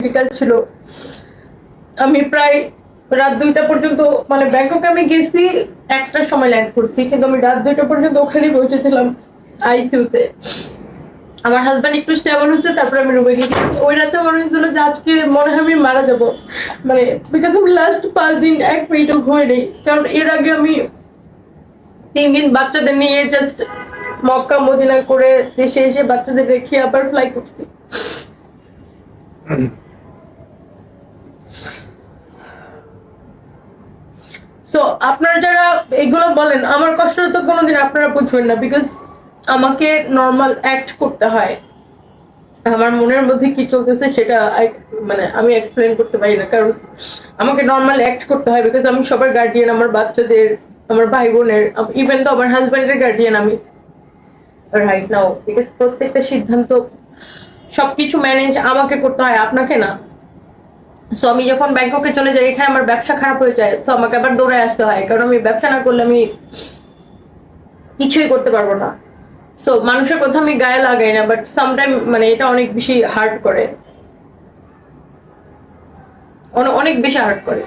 Critical ছিল। আমি প্রায় রাত দুইটা পর্যন্ত মানে ব্যাংককে আমি গেছি একটার সময় ল্যান্ড করছি, কিন্তু আমি রাত দুইটা পর্যন্ত ওখানে বসেছিলাম আইসিউতে আমার হাজব্যান্ড একটু স্টেবল হচ্ছে তারপর আমি রুমে গেছি। ওই রাতে মনে হয়েছিল যে আজকে মনে হয় আমি মারা যাব। মানে বিকজ আমি লাস্ট পাঁচ দিন, এক মিনিটও ঘুরে নেই। কারণ এর আগে আমি তিন দিন বাচ্চাদের নিয়ে জাস্ট মক্কা, মদিনা করে দেশে এসে বাচ্চাদের রেখে আবার ফ্লাই করছি সো আপনারা যারা এগুলো বলেন, আমার কষ্ট তো কোনোদিন আপনারা বুঝবেন না বিকজ আমাকে নর্মাল অ্যাক্ট করতে হয়। আমার মনের মধ্যে কি চলতেছে সেটা মানে আমি এক্সপ্লেন করতে পারি না, কারণ আমাকে নর্মাল অ্যাক্ট করতে হয় বিকজ আমি সবার গার্ডিয়ান আমার বাচ্চাদের, আমার ভাই বোনের ইভেন তো আমার হাজব্যান্ডের গার্ডিয়ান আমি। রাইট নাও বিকজ প্রত্যেকটা সিদ্ধান্ত সবকিছু ম্যানেজ আমাকে করতে হয়, আপনাকে না। সো আমি যখন ব্যাংককে চলে যাই, এখানে আমার ব্যবসা খারাপ হয়ে যায়। তো আমাকে আবার দৌড়ে আসতে হয়, কারণ আমি ব্যবসা না করলে আমি কিছুই করতে পারব না। সো মানুষের কথা আমি গায়ে লাগাই না বাট সামটাইম মানে এটা অনেক বেশি হার্ট করে। অনেক বেশি হার্ট করে।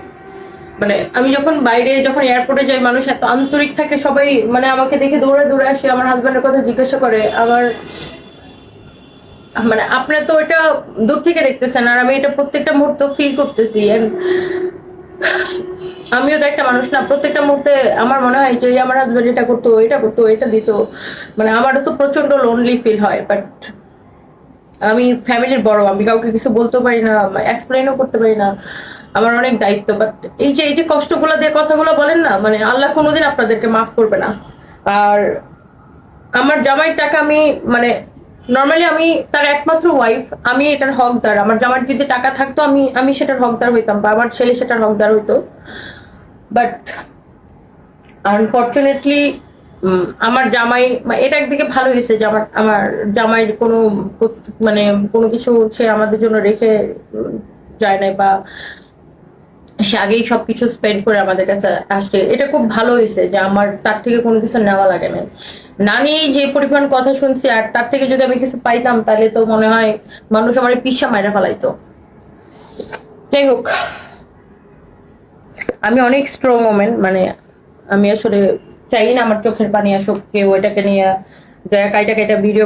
মানে আমি যখন বাইরে, যখন এয়ারপোর্টে যাই, মানুষ এত আন্তরিক থাকে, সবাই মানে আমাকে দেখে দৌড়ে দৌড়ে আসে, আমার হাজব্যান্ডের কথা জিজ্ঞাসা করে, আমার মানে আপনি তো এটা দূর থেকে দেখতেছেন আর আমি এটা প্রত্যেকটা মুহূর্ত ফিল করতেছি আমিও তো একটা মানুষ না, প্রত্যেকটা মুহূর্তে আমার মনে হয় যে আমার হাজব্যান্ড এটা করতো এটা করতো, এটা দিত। মানে আমারও তো প্রচণ্ড লোনলি ফিল হয় বাট আমি ফ্যামিলির বড়, আমি কাউকে কিছু বলতেও পারি না এক্সপ্লেনও করতে পারি না। আমার অনেক দায়িত্ব বাট এই যে এই যে কষ্টগুলো দিয়ে কথাগুলো বলেন না মানে আল্লাহ কোনোদিন আপনাদেরকে মাফ করবে না। আর আমার জামাইয়ের টাকা আমি মানে নর্মালি আমি তার একমাত্র ওয়াইফ আমি এটার হকদার। আমার জামার যদি টাকা থাকতো, আমি আমি সেটার হকদার হইতাম বা আমার ছেলে সেটার হকদার হইতো। বাট আনফর্চুনেটলি আমার জামাই এটা একদিকে ভালো হয়েছে যে আমার আমার জামাইয়ের কোনো মানে কোনো কিছু সে আমাদের জন্য রেখে যায় নাই বা সে আগেই সবকিছু স্পেন্ড করে আমাদের কাছে আসছে। এটা খুব ভালো হয়েছে যে আমার তার থেকে কোনো কিছু নেওয়া লাগে না না নিয়েই যে পরিমাণ কথা শুনছি, আর তার থেকে যদি আমি কিছু পাইতাম, তাহলে তো মনে হয় মানুষ আমার পিসা মাইরা ফেলাইতো। যাই হোক, আমি অনেক স্ট্রং ওমেন মানে আমি আসলে চাই না আমার চোখের পানি আসুক, কেউ এটাকে নিয়ে যায় কাইটা কাইটা ভিডিও